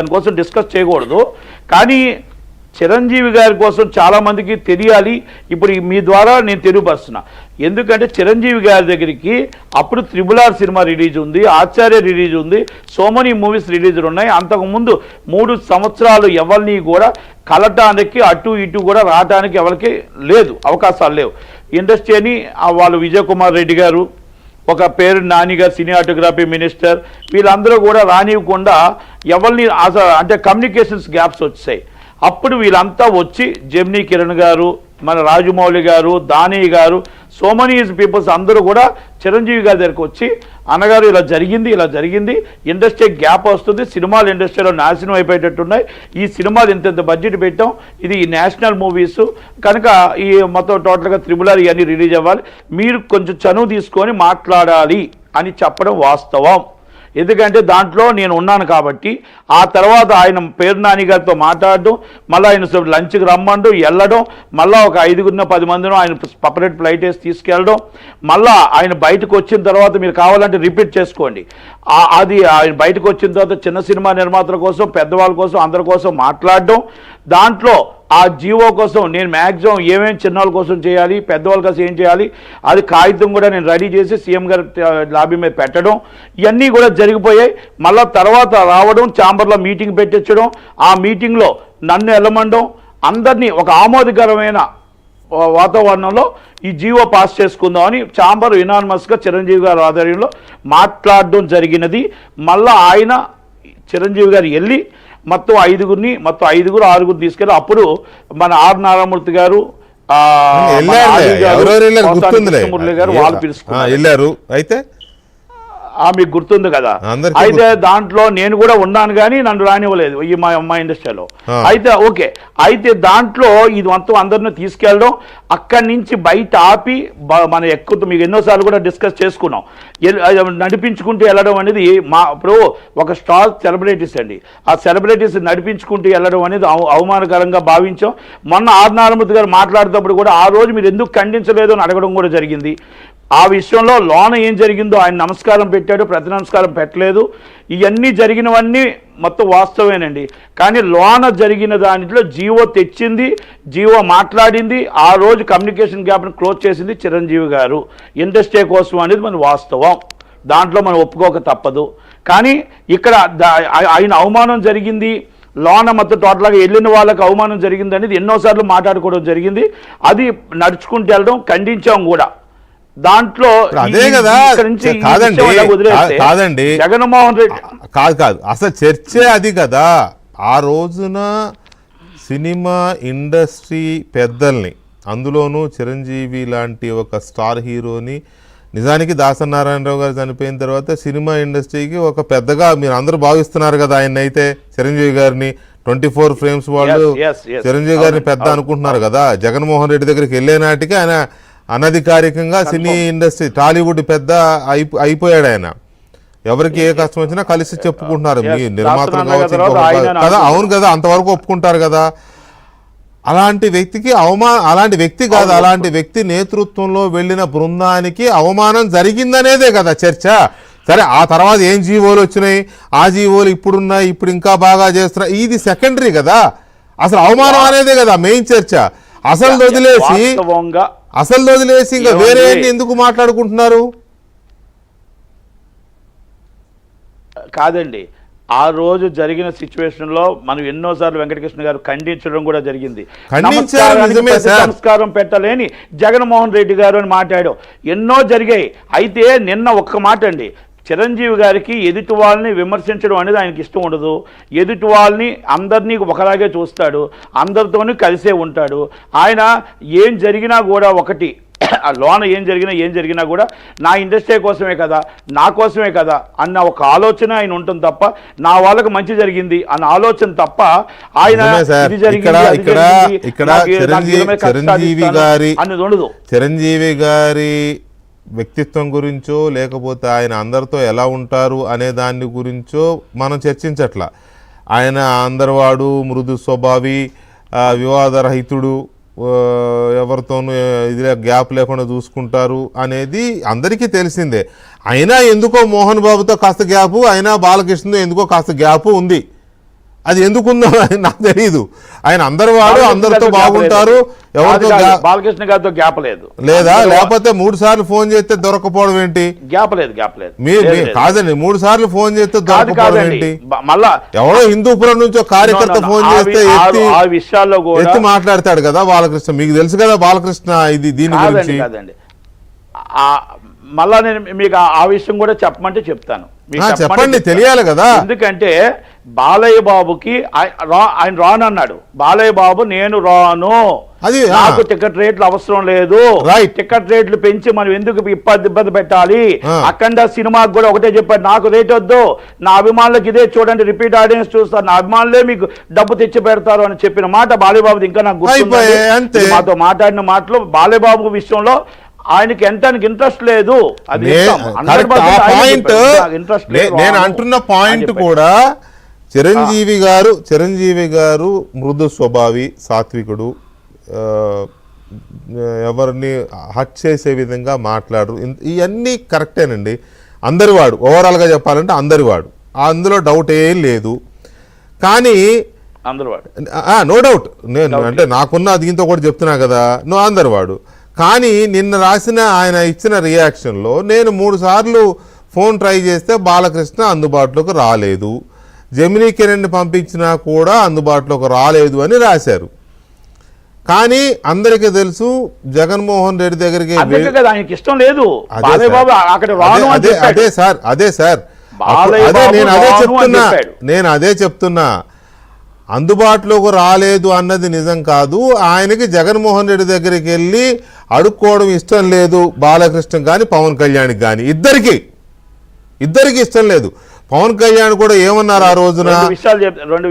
దానికోసం డిస్కస్ చేయకూడదు. కానీ చిరంజీవి గారి కోసం చాలామందికి తెలియాలి. ఇప్పుడు మీ ద్వారా నేను తెలియపరుస్తున్నా. ఎందుకంటే చిరంజీవి గారి దగ్గరికి అప్పుడు త్రిబుల్ ఆర్ సినిమా రిలీజ్ ఉంది ఆచార్య రిలీజ్ ఉంది సో మెనీ మూవీస్ రిలీజ్ ఉన్నాయి. అంతకుముందు మూడు సంవత్సరాలు ఎవరిని కూడా కలటానికి అటు ఇటు కూడా రావడానికి ఎవరికి లేదు అవకాశాలు లేవు. ఇండస్ట్రీని వాళ్ళు విజయ్ కుమార్ రెడ్డి గారు ఒక పేరు నానిగా సినిమాటోగ్రఫీ మినిస్టర్. వీళ్ళందరూ కూడా రానివ్వకుండా ఎవరిని అంటే కమ్యూనికేషన్స్ గ్యాప్స్ వచ్చాయి. అప్పుడు వీళ్ళంతా వచ్చి జెమినీ కిరణ్ గారు మన రాజమౌళి గారు దాని గారు సో మెనీ పీపుల్స్ అందరూ కూడా చిరంజీవి గారి దగ్గరికి వచ్చి అన్నగారు ఇలా జరిగింది ఇలా జరిగింది ఇండస్ట్రీ గ్యాప్ వస్తుంది సినిమాలు ఇండస్ట్రీలో నాశనం అయిపోయేటట్టున్నాయి ఈ సినిమాలు ఇంత ఇంత బడ్జెట్ పెట్టాం ఇది ఈ నేషనల్ మూవీస్ కనుక ఈ మొత్తం టోటల్గా త్రిబుల్ ఇవన్నీ రిలీజ్ అవ్వాలి మీరు కొంచెం చనువు తీసుకొని మాట్లాడాలి అని చెప్పడం వాస్తవం. ఎందుకంటే దాంట్లో నేను ఉన్నాను కాబట్టి ఆ తర్వాత ఆయన పేరు నాని గారితో మాట్లాడడం మళ్ళీ ఆయన సో లంచ్కి రమ్మండు వెళ్ళడం మళ్ళీ ఒక ఐదుగురిన పది మందిని ఆయన సపరేట్ ఫ్లైట్ వేసి తీసుకెళ్ళడం మళ్ళీ ఆయన బయటకు వచ్చిన తర్వాత మీరు కావాలంటే రిపీట్ చేసుకోండి. అది ఆయన బయటకు వచ్చిన తర్వాత చిన్న సినిమా నిర్మాతల కోసం పెద్దవాళ్ళ కోసం అందరి కోసం మాట్లాడడం దాంట్లో ఆ జీవో కోసం నేను మ్యాక్సిమం ఏమేమి చిన్నవాళ్ళ కోసం చేయాలి పెద్దవాళ్ళ కోసం ఏం చేయాలి అది కాగితం కూడా నేను రెడీ చేసి సీఎం గారి లాబీ మీద పెట్టడం ఇవన్నీ కూడా జరిగిపోయాయి. మళ్ళా తర్వాత రావడం ఛాంబర్లో మీటింగ్ పెట్టించడం ఆ మీటింగ్లో నన్ను వెళ్ళమండం అందరినీ ఒక ఆమోదకరమైన వాతావరణంలో ఈ జీవో పాస్ చేసుకుందామని ఛాంబర్ యునానిమస్గా చిరంజీవి గారి ఆధ్వర్యంలో మాట్లాడడం జరిగినది. మళ్ళా ఆయన చిరంజీవి గారు వెళ్ళి మొత్తం ఐదుగురిని మొత్తం ఐదుగురు ఆరుగురు తీసుకెళ్ళి అప్పుడు మన ఆర్ నారాయణమూర్తి గారు ఆది గారు, వాళ్ళు పిలుచుకున్నారు. అయితే మీకు గుర్తుంది కదా. అయితే దాంట్లో నేను కూడా ఉన్నాను కానీ నన్ను రానివ్వలేదు ఈ మా మా ఇండస్ట్రీలో. అయితే ఓకే. అయితే దాంట్లో ఇది మొత్తం అందరిని తీసుకెళ్ళడం అక్కడి నుంచి బయట ఆపి మనం ఎక్కువ మీకు ఎన్నోసార్లు కూడా డిస్కస్ చేసుకున్నాం. నడిపించుకుంటూ వెళ్ళడం అనేది మా ఇప్పుడు ఒక స్టార్ సెలబ్రిటీస్ అండి. ఆ సెలబ్రిటీస్ నడిపించుకుంటూ వెళ్ళడం అనేది అవ- అవమానకరంగా భావించాం. మొన్న ఆర్ నారాయణమూర్తి గారు మాట్లాడేటప్పుడు కూడా ఆ రోజు మీరు ఎందుకు ఖండించలేదు అని అడగడం కూడా జరిగింది. ఆ విషయంలో లోన ఏం జరిగిందో ఆయన నమస్కారం పెట్టాడు ప్రతి నమస్కారం పెట్టలేదు. ఇవన్నీ జరిగినవన్నీ మొత్తం వాస్తవేనండి. కానీ లోన జరిగిన దాంట్లో జీవో తెచ్చింది జీవో మాట్లాడింది ఆ రోజు కమ్యూనికేషన్ గ్యాప్ని క్లోజ్ చేసింది చిరంజీవి గారు. ఇండస్ట్రీ కోసం అనేది మన వాస్తవం. దాంట్లో మనం ఒప్పుకోక తప్పదు. కానీ ఇక్కడ ఆయన అవమానం జరిగింది. లోన మొత్తం టోటల్గా వెళ్ళిన వాళ్ళకి అవమానం జరిగింది అనేది ఎన్నోసార్లు మాట్లాడుకోవడం జరిగింది. అది నడుచుకుంటూ వెళ్ళడం ఖండించాం కూడా. దాంట్లో అదే కదా కాదండి కాదండి. జగన్మోహన్ రెడ్డి కాదు కాదు. అసలు చర్చే అది కదా. ఆ రోజున సినిమా ఇండస్ట్రీ పెద్దల్ని అందులోనూ చిరంజీవి లాంటి ఒక స్టార్ హీరోని నిజానికి దాసనారాయణరావు గారు చనిపోయిన తర్వాత సినిమా ఇండస్ట్రీకి ఒక పెద్దగా మీరు అందరూ భావిస్తున్నారు కదా ఆయన అయితే చిరంజీవి గారిని. ట్వంటీ ఫోర్ ఫ్రేమ్స్ వాళ్ళు. చిరంజీవి గారిని పెద్ద అనుకుంటున్నారు కదా. జగన్మోహన్ రెడ్డి దగ్గరికి వెళ్ళే నాటికి ఆయన అనధికారికంగా సినీ ఇండస్ట్రీ టాలీవుడ్ పెద్ద అయిపో అయిపోయాడు ఆయన. ఎవరికి ఏ కష్టం వచ్చినా కలిసి చెప్పుకుంటున్నారు. మీ నిర్మాతలు కావచ్చు. కదా. అవును కదా అంతవరకు ఒప్పుకుంటారు కదా. అలాంటి వ్యక్తికి అవమా అలాంటి వ్యక్తి కాదు అలాంటి వ్యక్తి నేతృత్వంలో వెళ్ళిన బృందానికి అవమానం జరిగిందనేదే కదా చర్చ. సరే ఆ తర్వాత ఏం జీవోలు వచ్చినాయి? ఆ జీవోలు ఇప్పుడున్నాయి ఇప్పుడు ఇంకా బాగా చేస్తున్నాయి ఇది సెకండరీ కదా. అసలు అవమానం అనేదే కదా మెయిన్ చర్చ. అసలు వదిలేసి అసలు వదిలేసి ఇంకా? వేరే ఎందుకు మాట్లాడుకుంటున్నారు? కాదండి. ఆ రోజు జరిగిన సిచ్యువేషన్లో మనం ఎన్నోసార్లు వెంకటకృష్ణ గారు ఖండించడం కూడా జరిగింది. సంస్కారం పెట్టలేని జగన్మోహన్ రెడ్డి గారు అని మాట్లాడాడు. ఎన్నో జరిగాయి. అయితే నిన్న ఒక్క మాట అండి. చిరంజీవి గారికి ఎదుటి వాళ్ళని విమర్శించడం అనేది ఆయనకి ఇష్టం ఉండదు. ఎదుటి వాళ్ళని అందరినీ ఒకలాగే చూస్తాడు. అందరితోనూ కలిసే ఉంటాడు. ఆయన ఏం జరిగినా కూడా ఒకటి ఆ లోన ఏం జరిగినా ఏం జరిగినా కూడా నా ఇండస్ట్రీ కోసమే కదా నా కోసమే కదా అన్న ఒక ఆలోచన ఆయన ఉంటుంది తప్ప నా వాళ్ళకి మంచి జరిగింది అన్న ఆలోచన తప్ప ఆయన చిరంజీవి- గారి- అన్నది ఉండదు. చిరంజీవి గారి వ్యక్తిత్వం గురించో లేకపోతే ఆయన అందరితో ఎలా ఉంటారు అనే దాని గురించో మనం చర్చించట్ల. ఆయన అందరివాడు మృదు స్వభావి వివాదరహితుడు ఎవరితోనూ ఇది గ్యాప్ లేకుండా చూసుకుంటారు అనేది అందరికీ తెలిసిందే. అయినా ఎందుకో మోహన్ బాబుతో కాస్త గ్యాపు అయినా బాలకృష్ణతో ఎందుకో కాస్త గ్యాపు ఉంది. అది ఎందుకుందో నాకు తెలియదు ఆయన అందరు వాడు అందరితో బాగుంటారు. ఎవరితో బాలకృష్ణ గారితో గ్యాప్ లేదు. లేదా? లేకపోతే మూడు సార్లు ఫోన్ చేస్తే దొరకపోవడం ఏంటి? గ్యాప్ లేదు గ్యాప్ లేదు. కాదండి మూడు సార్లు ఫోన్ చేస్తే దొరకపోవడం ఏంటి? మళ్ళా ఎవడో హిందూపురం నుంచి కార్యకర్త. ఫోన్ చేస్తే ఎత్తి విషయాల్లో ఎత్తి మాట్లాడతాడు కదా బాలకృష్ణ. మీకు తెలుసు కదా బాలకృష్ణ ఇది దీని గురించి. మళ్ళా నేను మీకు ఆ- విషయం కూడా చెప్పమంటే చెప్తాను. చెప్పండి. తెలియాలి కదా. ఎందుకంటే బాలయ్య బాబుకి ఆయన రాను అన్నాడు బాలయ్య బాబు నేను రాను అది. నాకు టికెట్ రేట్లు అవసరం లేదు. టికెట్ రేట్లు పెంచి మనం ఎందుకు ఇబ్బంది ఇబ్బంది పెట్టాలి. అఖండ సినిమాకి కూడా ఒకటే చెప్పాడు నాకు రేట్ వద్దు నా అభిమానులకు ఇదే చూడండి రిపీట్ ఆడియన్స్ చూస్తారు నా అభిమానులే మీకు డబ్బు తెచ్చి పెడతారు అని చెప్పిన మాట బాలయ్యబాబు ఇంకా నాకు. ఇది మాతో మాట్లాడిన మాటలు బాలయ్యబాబు విషయంలో ఆయనకి ఎంతానికి ఇంట్రెస్ట్ లేదు అది నే- ఇస్తాం. 100% కరెక్ట్ ఆ ఆయన పాయింట్ చెప్పాడు. నాకు ఇంట్రెస్ట్ నేను అంటున్న పాయింట్. కూడా చిరంజీవి గారు చిరంజీవి గారు మృదు స్వభావి సాత్వికుడు ఎవరిని హట్ చేసే విధంగా మాట్లాడరు. ఇవన్నీ కరెక్టేనండి. అందరి వాడు ఓవరాల్గా చెప్పాలంటే అందరి వాడు అందులో డౌట్ ఏం లేదు. కానీ నో డౌట్. నేను అంటే నాకున్న దీంతో కూడా చెప్తున్నా కదా నువ్వు అందరు వాడు కానీ నిన్న రాసిన ఆయన ఇచ్చిన రియాక్షన్లో నేను మూడు సార్లు ఫోన్ ట్రై చేస్తే బాలకృష్ణ అందుబాటులోకి రాలేదు. జమినీ కిరణ్ని పంపించినా కూడా అందుబాటులోకి రాలేదు అని రాశారు. కానీ అందరికీ తెలుసు జగన్మోహన్ రెడ్డి దగ్గరికి ఆయనకి ఇష్టం లేదు. అదే సార్. అదే- సార్ అదే సార్. నేను అదే చెప్తున్నా. నేను అదే చెప్తున్నా. అందుబాటులోకి రాలేదు అన్నది నిజం కాదు. ఆయనకి జగన్మోహన్ రెడ్డి దగ్గరికి వెళ్ళి అడుక్కోవడం ఇష్టం లేదు బాలకృష్ణ కానీ పవన్ కళ్యాణ్కి కానీ ఇద్దరికి. ఇద్దరికి ఇష్టం లేదు. పవన్ కళ్యాణ్ కూడా ఏమన్నారు ఆ రోజున? విషయాలు చెప్ రెండు